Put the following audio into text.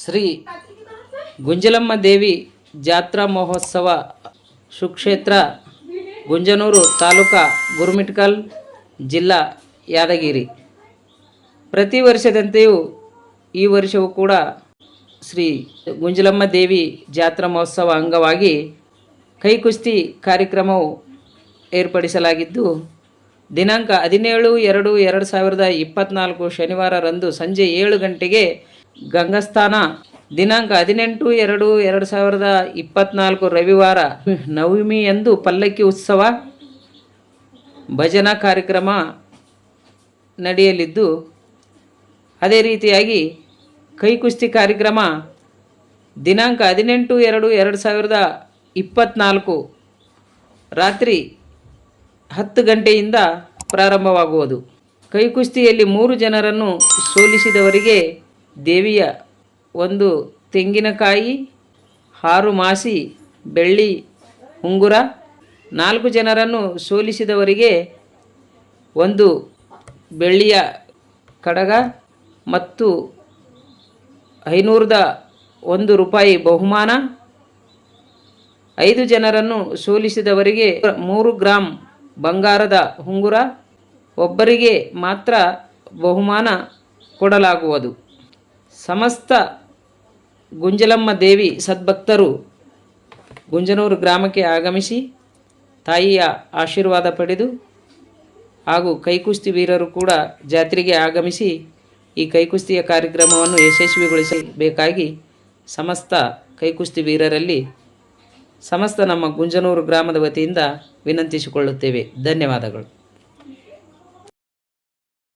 ಶ್ರೀ ಗುಂಜಲಮ್ಮ ದೇವಿ ಜಾತ್ರಾ ಮಹೋತ್ಸವ ಸುಕ್ಷೇತ್ರ, ಗುಂಜನೂರು ತಾಲೂಕಾ ಗುರುಮಿಟ್ಕಲ್ ಜಿಲ್ಲಾ ಯಾದಗಿರಿ. ಪ್ರತಿ ವರ್ಷದಂತೆಯೂ ಈ ವರ್ಷವೂ ಕೂಡ ಶ್ರೀ ಗುಂಜಲಮ್ಮ ದೇವಿ ಜಾತ್ರಾ ಮಹೋತ್ಸವ ಅಂಗವಾಗಿ ಕೈಕುಸ್ತಿ ಕಾರ್ಯಕ್ರಮವು ಏರ್ಪಡಿಸಲಾಗಿದ್ದು, ದಿನಾಂಕ ಹದಿನೇಳು ಎರಡು ಎರಡು ಸಾವಿರದ ಇಪ್ಪತ್ತ್ನಾಲ್ಕು ಶನಿವಾರರಂದು ಸಂಜೆ ಏಳು ಗಂಟೆಗೆ ಗಂಗಸ್ಥಾನ. ದಿನಾಂಕ ಹದಿನೆಂಟು ಎರಡು ಎರಡು ಸಾವಿರದ ಇಪ್ಪತ್ನಾಲ್ಕು ರವಿವಾರ ನವಮಿಯಂದು ಪಲ್ಲಕ್ಕಿ ಉತ್ಸವ ಭಜನಾ ಕಾರ್ಯಕ್ರಮ ನಡೆಯಲಿದ್ದು, ಅದೇ ರೀತಿಯಾಗಿ ಕೈಕುಸ್ತಿ ಕಾರ್ಯಕ್ರಮ ದಿನಾಂಕ ಹದಿನೆಂಟು ಎರಡು ಎರಡು ಸಾವಿರದ ಇಪ್ಪತ್ತ್ನಾಲ್ಕು ರಾತ್ರಿ ಹತ್ತು ಗಂಟೆಯಿಂದ ಪ್ರಾರಂಭವಾಗುವುದು. ಕೈಕುಸ್ತಿಯಲ್ಲಿ ಮೂರು ಜನರನ್ನು ಸೋಲಿಸಿದವರಿಗೆ ದೇವಿಯ ಒಂದು ತೆಂಗಿನಕಾಯಿ, ಹಾರು ಮಾಸಿ, ಬೆಳ್ಳಿ, ಉಂಗುರ, ನಾಲ್ಕು ಜನರನ್ನು ಸೋಲಿಸಿದವರಿಗೆ ಒಂದು ಬೆಳ್ಳಿಯ ಕಡಗ ಮತ್ತು ಐನೂರದ ಒಂದು ರೂಪಾಯಿ ಬಹುಮಾನ. ಐದು ಜನರನ್ನು ಸೋಲಿಸಿದವರಿಗೆ ಮೂರು ಗ್ರಾಂ ಬಂಗಾರದ ಉಂಗುರ. ಒಬ್ಬರಿಗೆ ಮಾತ್ರ ಬಹುಮಾನ ಕೊಡಲಾಗುವುದು. ಸಮಸ್ತ ಗುಂಜಲಮ್ಮ ದೇವಿ ಸದ್ಭಕ್ತರು ಗುಂಜನೂರು ಗ್ರಾಮಕ್ಕೆ ಆಗಮಿಸಿ ತಾಯಿಯ ಆಶೀರ್ವಾದ ಪಡೆದು ಹಾಗೂ ಕೈಕುಸ್ತಿ ವೀರರು ಕೂಡ ಜಾತ್ರೆಗೆ ಆಗಮಿಸಿ ಈ ಕೈಕುಸ್ತಿಯ ಕಾರ್ಯಕ್ರಮವನ್ನು ಯಶಸ್ವಿಗೊಳಿಸಬೇಕಾಗಿ ಸಮಸ್ತ ಕೈಕುಸ್ತಿ ವೀರರಲ್ಲಿ ಸಮಸ್ತ ನಮ್ಮ ಗುಂಜನೂರು ಗ್ರಾಮದ ವತಿಯಿಂದ ವಿನಂತಿಸಿಕೊಳ್ಳುತ್ತೇವೆ. ಧನ್ಯವಾದಗಳು.